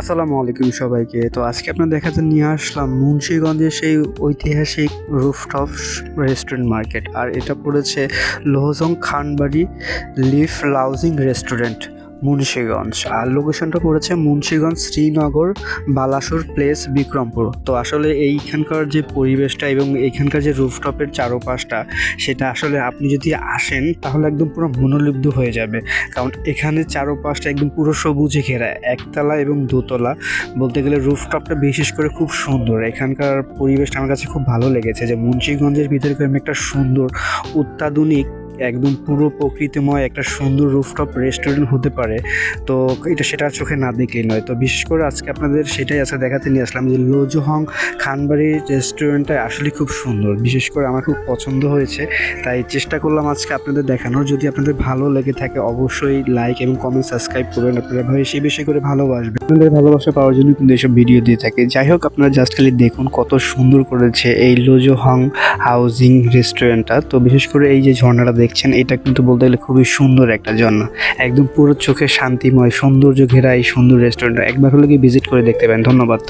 আসসালামু আলাইকুম সবাইকে। তো আজকে আপনার দেখা দেখাতে নিয়ে আসলাম মুন্সীগঞ্জের সেই ঐতিহাসিক রুফটপ রেস্টুরেন্ট মার্কেট আর এটা পড়েছে লোহজং খানবাড়ি লিফ লাউজিং রেস্টুরেন্ট মুন্সিগঞ্জ। আর লোকেশনটা পড়েছে মুন্সিগঞ্জ শ্রীনগর বালাসুর প্লেস বিক্রমপুর। তো আসলে এইখানকার যে পরিবেশটা এবং এইখানকার যে রুফটপের চারপাশটা, সেটা আসলে আপনি যদি আসেন, তাহলে একদম পুরো মনোলুব্ধ হয়ে যাবে। কারণ এখানে চারপাশটা একদম পুরো সবুজে ঘেরা, একতলা এবং দোতলা। বলতে গেলে রুফটপটা বিশেষ করে খুব সুন্দর। এখানকার পরিবেশটা আমার কাছে খুব ভালো লেগেছে যে মুন্সিগঞ্জের ভিতরে একটা সুন্দর, অত্যাধুনিক একদম পুরো প্রকৃতিময় একটা সুন্দর রুফটপ রেস্টুরেন্ট হতে পারে। তো এটা সেটা চোখে না দেখলেই নয়। তো বিশেষ করে আজকে আপনাদের সেটাই আজকে দেখাতে নিয়ে আসলাম যে লোজোহং খানবাড়ি রেস্টুরেন্টটা আসলে খুব সুন্দর। বিশেষ করে আমার খুব পছন্দ হয়েছে। তাই চেষ্টা করলাম আজকে আপনাদের দেখানোর। যদি আপনাদের ভালো লেগে থাকে অবশ্যই লাইক এবং কমেন্ট সাবস্ক্রাইব করবেন। আপনারা ভাই সে বেশি করে ভালোবাসবেন। আপনাদের ভালোবাসা পাওয়ার জন্য কিন্তু এইসব ভিডিও দিয়ে থাকে। যাই হোক, আপনারা জাস্ট খালি দেখুন কত সুন্দর করেছে এই লোজোহং হাউজিং রেস্টুরেন্টটা তো বিশেষ করে এই যে ঝর্ণাটা দেখছেন, এটা কিন্তু বলতে গেলে খুবই সুন্দর একটা ঝর্ণা একদম পুরো চোখে শান্তিময় সৌন্দর্য ঘেরা এই সুন্দর রেস্টুরেন্ট একবার হলে কি ভিজিট করে দেখতে পারেন। ধন্যবাদ।